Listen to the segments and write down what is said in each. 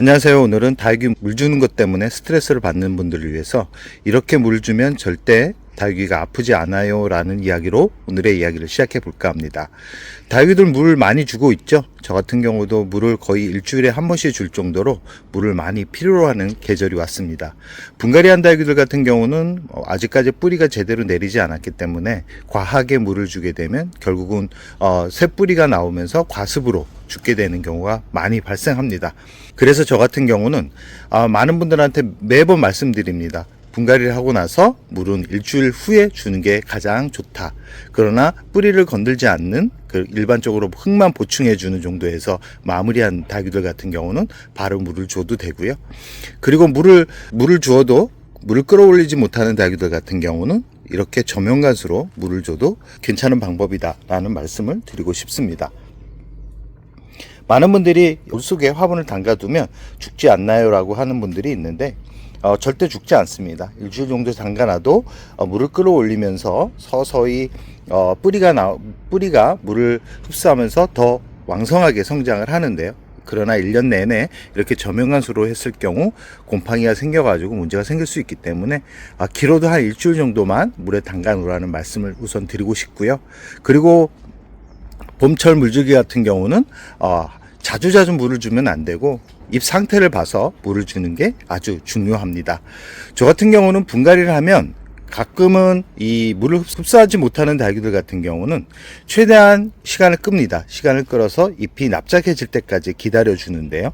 안녕하세요. 오늘은 다육이 물 주는 것 때문에 스트레스를 받는 분들을 위해서 이렇게 물 주면 절대 다육이가 아프지 않아요 라는 이야기로 오늘의 이야기를 시작해 볼까 합니다. 다육이들 물 많이 주고 있죠. 저 같은 경우도 물을 거의 일주일에 한 번씩 줄 정도로 물을 많이 필요로 하는 계절이 왔습니다. 분갈이한 다육이들 같은 경우는 어, 아직까지 뿌리가 제대로 내리지 않았기 때문에 과하게 물을 주게 되면 결국은 어, 새 뿌리가 나오면서 과습으로 죽게 되는 경우가 많이 발생합니다. 그래서 저 같은 경우는 아, 많은 분들한테 매번 말씀드립니다. 분갈이를 하고 나서 물은 일주일 후에 주는 게 가장 좋다. 그러나 뿌리를 건들지 않는 그 일반적으로 흙만 보충해 주는 정도에서 마무리한 다육이들 같은 경우는 바로 물을 줘도 되고요. 그리고 물을 물을 주어도 물을 끌어올리지 못하는 다육이들 같은 경우는 이렇게 저면간수로 물을 줘도 괜찮은 방법이다라는 말씀을 드리고 싶습니다. 많은 분들이 물 속에 화분을 담가두면 죽지 않나요라고 하는 분들이 있는데 어, 절대 죽지 않습니다. 일주일 정도 담가놔도 어, 물을 끌어올리면서 서서히 어, 뿌리가 나 뿌리가 물을 흡수하면서 더 왕성하게 성장을 하는데요. 그러나 1년 내내 이렇게 저명한수로 했을 경우 곰팡이가 생겨가지고 문제가 생길 수 있기 때문에 아, 길어도 한 일주일 정도만 물에 담가 놓으라는 말씀을 우선 드리고 싶고요. 그리고 봄철 물주기 같은 경우는 어, 자주자주 물을 주면 안 되고 잎 상태를 봐서 물을 주는 게 아주 중요합니다. 저 같은 경우는 분갈이를 하면 가끔은 이 물을 흡수하지 못하는 다육이들 같은 경우는 최대한 시간을 끕니다. 시간을 끌어서 잎이 납작해질 때까지 기다려 주는데요.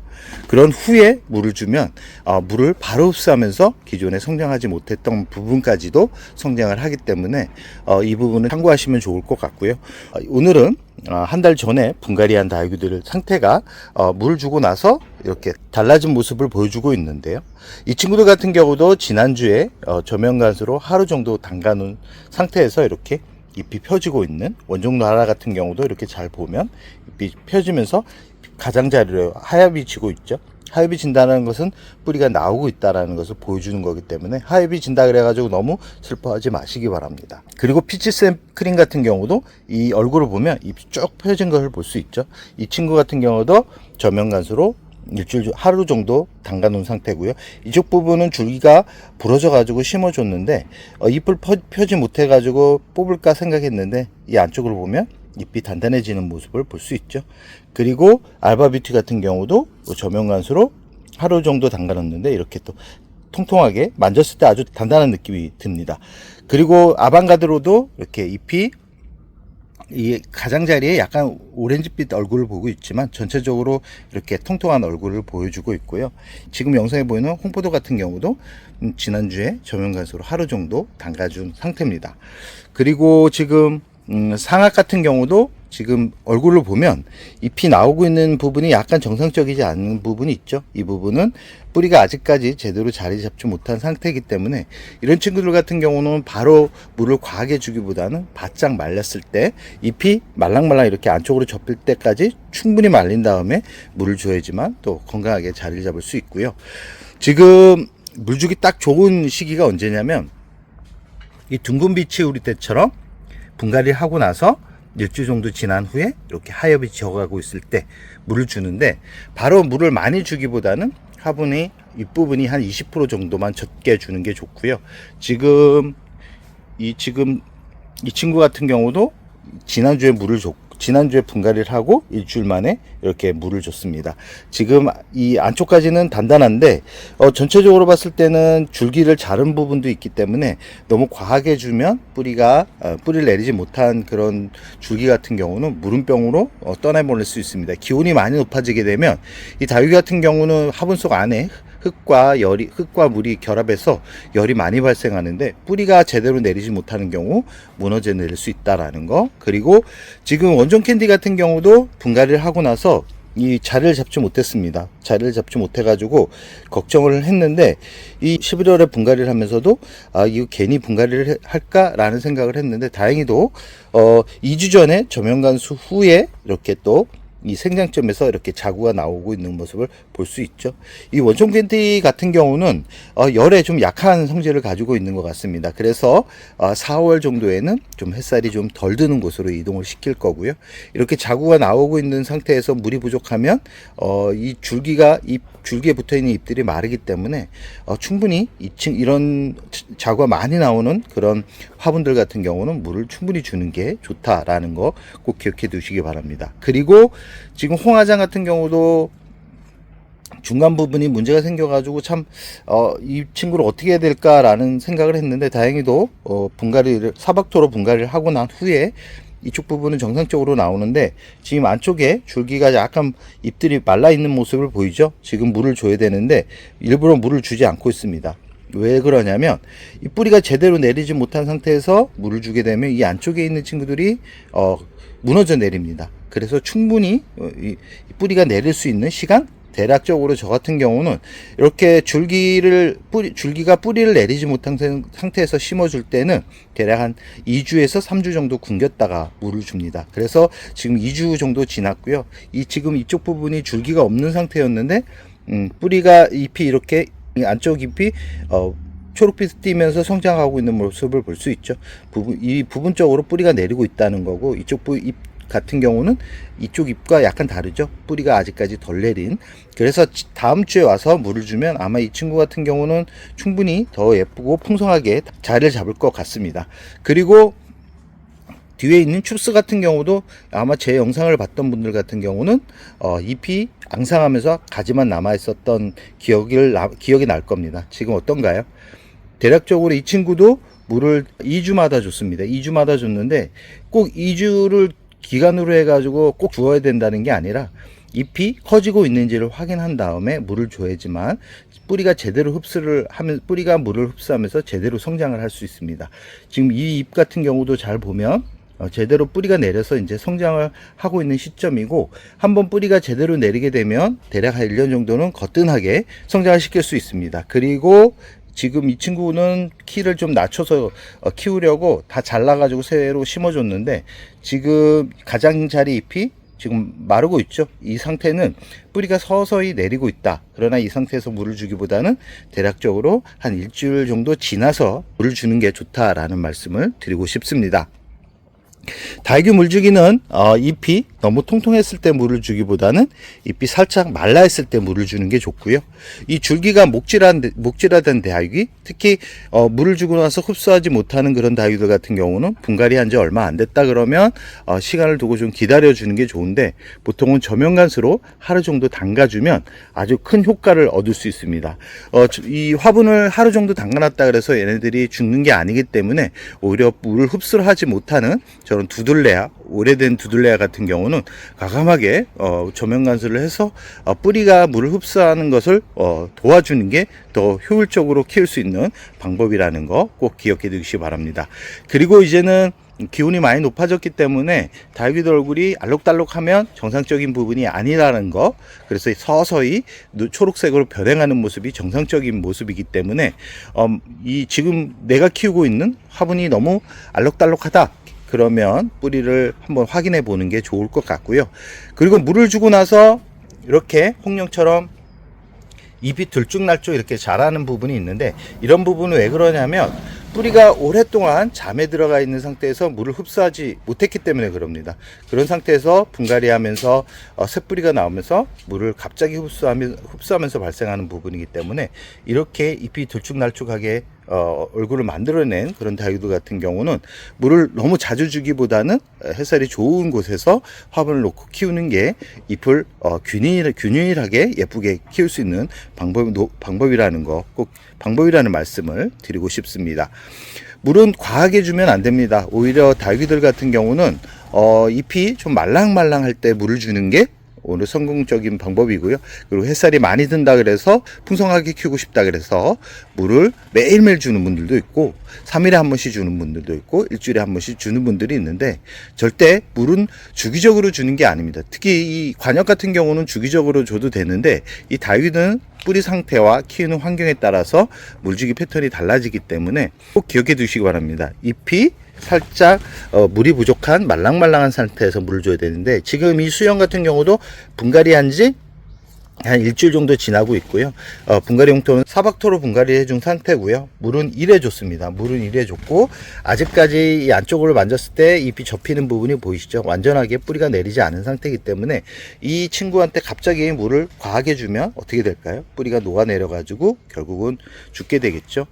그런 후에 물을 주면 어, 물을 바로 흡수하면서 기존에 성장하지 못했던 부분까지도 성장을 하기 때문에 어, 이 부분을 참고하시면 좋을 것 같고요. 어, 오늘은 한 달 전에 분갈이한 다육이들 상태가 어, 물을 주고 나서 이렇게 달라진 모습을 보여주고 있는데요. 이 친구들 같은 경우도 지난주에 어, 저면간수로 하루 정도 담가놓은 상태에서 이렇게 잎이 펴지고 있는 원종로 하나 같은 경우도 이렇게 잘 보면 잎이 펴지면서 가장자리로 하얗이 지고 있죠. 하엽이 진다는 것은 뿌리가 나오고 있다라는 것을 보여주는 거기 때문에 하엽이 진다 그래가지고 너무 슬퍼하지 마시기 바랍니다. 그리고 피치샘 크림 같은 경우도 이 얼굴을 보면 잎이 쭉 펴진 것을 볼 수 있죠. 이 친구 같은 경우도 저면간수로 일주일 하루 정도 담가 놓은 상태고요. 이쪽 부분은 줄기가 부러져 가지고 심어 줬는데 어, 잎을 펴, 펴지 못해 가지고 뽑을까 생각했는데 이 안쪽을 보면 잎이 단단해지는 모습을 볼 수 있죠. 그리고 알바뷰티 같은 경우도 저면간수로 하루 정도 담가놨는데 이렇게 또 통통하게 만졌을 때 아주 단단한 느낌이 듭니다. 그리고 아방가드로도 이렇게 잎이 이 가장자리에 약간 오렌지빛 얼굴을 보고 있지만 전체적으로 이렇게 통통한 얼굴을 보여주고 있고요. 지금 영상에 보이는 홍포도 같은 경우도 음, 지난주에 저면간수로 하루 정도 담가준 상태입니다. 그리고 지금 음, 상악 같은 경우도 지금 얼굴을 보면 잎이 나오고 있는 부분이 약간 정상적이지 않은 부분이 있죠. 이 부분은 뿌리가 아직까지 제대로 자리 잡지 못한 상태이기 때문에 이런 친구들 같은 경우는 바로 물을 과하게 주기보다는 바짝 말렸을 때 잎이 말랑말랑 이렇게 안쪽으로 접힐 때까지 충분히 말린 다음에 물을 줘야지만 또 건강하게 자리를 잡을 수 있고요. 지금 물 주기 딱 좋은 시기가 언제냐면 이 둥근 빛이 우리 때처럼 분갈이를 하고 나서 일주일 정도 지난 후에 이렇게 하엽이 지어가고 있을 때 물을 주는데 바로 물을 많이 주기보다는 화분이 윗부분이 한 20% 정도만 적게 주는 게 좋고요. 지금 이 지금 이 친구 같은 경우도 지난주에 물을 줬 지난주에 분갈이를 하고 일주일 만에 이렇게 물을 줬습니다. 지금 이 안쪽까지는 단단한데 어, 전체적으로 봤을 때는 줄기를 자른 부분도 있기 때문에 너무 과하게 주면 뿌리가 어, 뿌리를 내리지 못한 그런 줄기 같은 경우는 물음병으로 어, 떠내보낼 수 있습니다. 기온이 많이 높아지게 되면 이 다육이 같은 경우는 화분 속 안에 흙과 열이 흙과 물이 결합해서 열이 많이 발생하는데 뿌리가 제대로 내리지 못하는 경우 무너져 내릴 수 있다라는 거 그리고 지금 원종 캔디 같은 경우도 분갈이를 하고 나서 이 자리를 잡지 못했습니다. 자리를 잡지 못해가지고 걱정을 했는데 이 11월에 분갈이를 하면서도 아 이거 괜히 분갈이를 할까라는 생각을 했는데 다행히도 어 2주 전에 저면간수 후에 이렇게 또 이 생장점에서 이렇게 자구가 나오고 있는 모습을 볼 수 있죠. 이 원총 캔디 같은 경우는 어, 열에 좀 약한 성질을 가지고 있는 것 같습니다. 그래서 어, 4월 정도에는 좀 햇살이 좀 덜 드는 곳으로 이동을 시킬 거고요. 이렇게 자구가 나오고 있는 상태에서 물이 부족하면 어, 이 줄기가 이 줄기에 붙어 있는 잎들이 마르기 때문에 어, 충분히 이층 이런 자구가 많이 나오는 그런 화분들 같은 경우는 물을 충분히 주는 게 좋다라는 거 꼭 기억해 두시기 바랍니다. 그리고 지금 홍화장 같은 경우도 중간 부분이 문제가 생겨가지고 참, 어, 이 친구를 어떻게 해야 될까라는 생각을 했는데 다행히도, 어, 분갈이를, 사박토로 분갈이를 하고 난 후에 이쪽 부분은 정상적으로 나오는데 지금 안쪽에 줄기가 약간 잎들이 말라 있는 모습을 보이죠? 지금 물을 줘야 되는데 일부러 물을 주지 않고 있습니다. 왜 그러냐면 이 뿌리가 제대로 내리지 못한 상태에서 물을 주게 되면 이 안쪽에 있는 친구들이 어, 무너져 내립니다. 그래서 충분히 어, 이 뿌리가 내릴 수 있는 시간 대략적으로 저 같은 경우는 이렇게 줄기를 뿌리 줄기가 뿌리를 내리지 못한 상- 상태에서 심어줄 때는 대략 한 2주에서 3주 정도 굶겼다가 물을 줍니다. 그래서 지금 2주 정도 지났고요. 이 지금 이쪽 부분이 줄기가 없는 상태였는데 음, 뿌리가 잎이 이렇게 이 안쪽 잎이 어, 초록빛 띠면서 성장하고 있는 모습을 볼 수 있죠. 부분, 이 부분적으로 뿌리가 내리고 있다는 거고 이쪽 부, 잎 같은 경우는 이쪽 잎과 약간 다르죠. 뿌리가 아직까지 덜 내린. 그래서 지- 다음 주에 와서 물을 주면 아마 이 친구 같은 경우는 충분히 더 예쁘고 풍성하게 자리를 잡을 것 같습니다. 그리고 뒤에 있는 춥스 같은 경우도 아마 제 영상을 봤던 분들 같은 경우는 어, 잎이 앙상하면서 가지만 남아 있었던 기억을 나- 기억이 날 겁니다. 지금 어떤가요? 대략적으로 이 친구도 물을 2주마다 줬습니다. 2주마다 줬는데 꼭 2주를 기간으로 해가지고 꼭 주어야 된다는 게 아니라 잎이 커지고 있는지를 확인한 다음에 물을 줘야지만 뿌리가 제대로 흡수를 하면 뿌리가 물을 흡수하면서 제대로 성장을 할 수 있습니다. 지금 이 잎 같은 경우도 잘 보면 어, 제대로 뿌리가 내려서 이제 성장을 하고 있는 시점이고 한번 뿌리가 제대로 내리게 되면 대략 한 1년 정도는 거뜬하게 성장을 시킬 수 있습니다. 그리고 지금 이 친구는 키를 좀 낮춰서 어, 키우려고 다 잘라가지고 새로 심어줬는데 지금 가장자리 잎이 지금 마르고 있죠. 이 상태는 뿌리가 서서히 내리고 있다. 그러나 이 상태에서 물을 주기보다는 대략적으로 한 일주일 정도 지나서 물을 주는 게 좋다라는 말씀을 드리고 싶습니다. 달규 물주기는 어, 잎이 너무 통통했을 때 물을 주기보다는 잎이 살짝 말라 있을 때 물을 주는 게 좋고요. 이 줄기가 목질한 목질하던 다육이 특히 어, 물을 주고 나서 흡수하지 못하는 그런 다육들 같은 경우는 분갈이 한 지 얼마 안 됐다 그러면 어, 시간을 두고 좀 기다려 주는 게 좋은데 보통은 저면간수로 하루 정도 담가주면 아주 큰 효과를 얻을 수 있습니다. 어, 저- 이 화분을 하루 정도 담가놨다 그래서 얘네들이 죽는 게 아니기 때문에 오히려 물을 흡수를 하지 못하는 저런 두들레아 오래된 두들레아 같은 경우는 과감하게 어, 조명 간수를 해서 어, 뿌리가 물을 흡수하는 것을 어, 도와주는 게 더 효율적으로 키울 수 있는 방법이라는 거 꼭 기억해 두시기 바랍니다. 그리고 이제는 기온이 많이 높아졌기 때문에 달귀들 얼굴이 알록달록하면 정상적인 부분이 아니라는 거 그래서 서서히 노- 초록색으로 변해가는 모습이 정상적인 모습이기 때문에 음, 이 지금 내가 키우고 있는 화분이 너무 알록달록하다 그러면 뿌리를 한번 확인해 보는 게 좋을 것 같고요 그리고 물을 주고 나서 이렇게 홍령처럼 잎이 들쭉날쭉 이렇게 자라는 부분이 있는데 이런 부분은 왜 그러냐면 뿌리가 오랫동안 잠에 들어가 있는 상태에서 물을 흡수하지 못했기 때문에 그럽니다. 그런 상태에서 분갈이 하면서 어, 새뿌리가 나오면서 물을 갑자기 흡수하면, 흡수하면서 발생하는 부분이기 때문에 이렇게 잎이 들쭉날쭉하게 어, 얼굴을 만들어낸 그런 다육들 같은 경우는 물을 너무 자주 주기보다는 햇살이 좋은 곳에서 화분을 놓고 키우는 게 잎을 어, 균일, 균일하게 예쁘게 키울 수 있는 방법, 노- 방법이라는 거 꼭 방법이라는 말씀을 드리고 싶습니다. 물은 과하게 주면 안 됩니다. 오히려 달귀들 같은 경우는 어, 잎이 좀 말랑말랑할 때 물을 주는 게 오늘 성공적인 방법이고요. 그리고 햇살이 많이 든다 그래서 풍성하게 키우고 싶다 그래서 물을 매일매일 주는 분들도 있고 3일에 한 번씩 주는 분들도 있고 일주일에 한 번씩 주는 분들이 있는데 절대 물은 주기적으로 주는 게 아닙니다. 특히 이 관역 같은 경우는 주기적으로 줘도 되는데 이 다육이는 뿌리 상태와 키우는 환경에 따라서 물주기 패턴이 달라지기 때문에 꼭 기억해 두시기 바랍니다. 잎이 살짝 어, 물이 부족한 말랑말랑한 상태에서 물을 줘야 되는데 지금 이 수영 같은 경우도 분갈이 한 지 한 일주일 정도 지나고 있고요. 어, 분갈이 용토는 사박토로 분갈이 해준 상태고요. 물은 1회 줬습니다. 물은 1회 줬고 아직까지 이 안쪽으로 만졌을 때 잎이 접히는 부분이 보이시죠? 완전하게 뿌리가 내리지 않은 상태이기 때문에 이 친구한테 갑자기 물을 과하게 주면 어떻게 될까요? 뿌리가 녹아내려 가지고 결국은 죽게 되겠죠.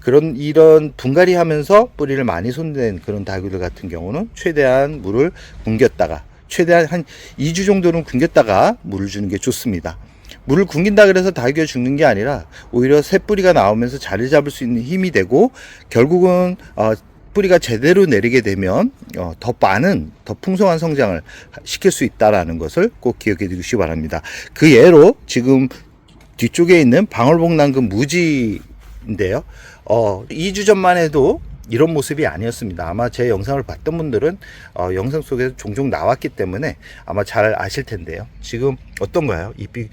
그런 이런 분갈이 하면서 뿌리를 많이 손댄 그런 다육이들 같은 경우는 최대한 물을 굶겼다가 최대한 한 2주 정도는 굶겼다가 물을 주는 게 좋습니다. 물을 굶긴다 그래서 다육이가 죽는 게 아니라 오히려 새 뿌리가 나오면서 자리 잡을 수 있는 힘이 되고 결국은 어, 뿌리가 제대로 내리게 되면 어, 더 많은 더 풍성한 성장을 시킬 수 있다라는 것을 꼭 기억해 두시기 바랍니다. 그 예로 지금 뒤쪽에 있는 방울복랑금 무지인데요. 어, 2주 전만 해도 이런 모습이 아니었습니다. 아마 제 영상을 봤던 분들은 어, 영상 속에서 종종 나왔기 때문에 아마 잘 아실 텐데요. 지금 어떤가요? 잎이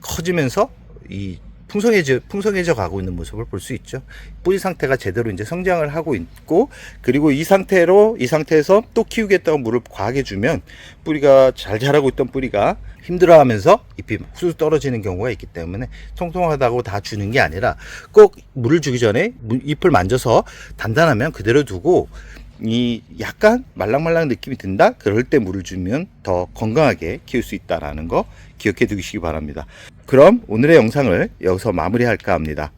커지면서 이 풍성해져, 풍성해져 가고 있는 모습을 볼 수 있죠. 뿌리 상태가 제대로 이제 성장을 하고 있고, 그리고 이 상태로, 이 상태에서 또 키우겠다고 물을 과하게 주면, 뿌리가 잘 자라고 있던 뿌리가 힘들어 하면서 잎이 후수 떨어지는 경우가 있기 때문에 통통하다고 다 주는 게 아니라 꼭 물을 주기 전에 물- 잎을 만져서 단단하면 그대로 두고 이 약간 말랑말랑 느낌이 든다? 그럴 때 물을 주면 더 건강하게 키울 수 있다라는 거 기억해 두시기 바랍니다. 그럼 오늘의 영상을 여기서 마무리할까 합니다.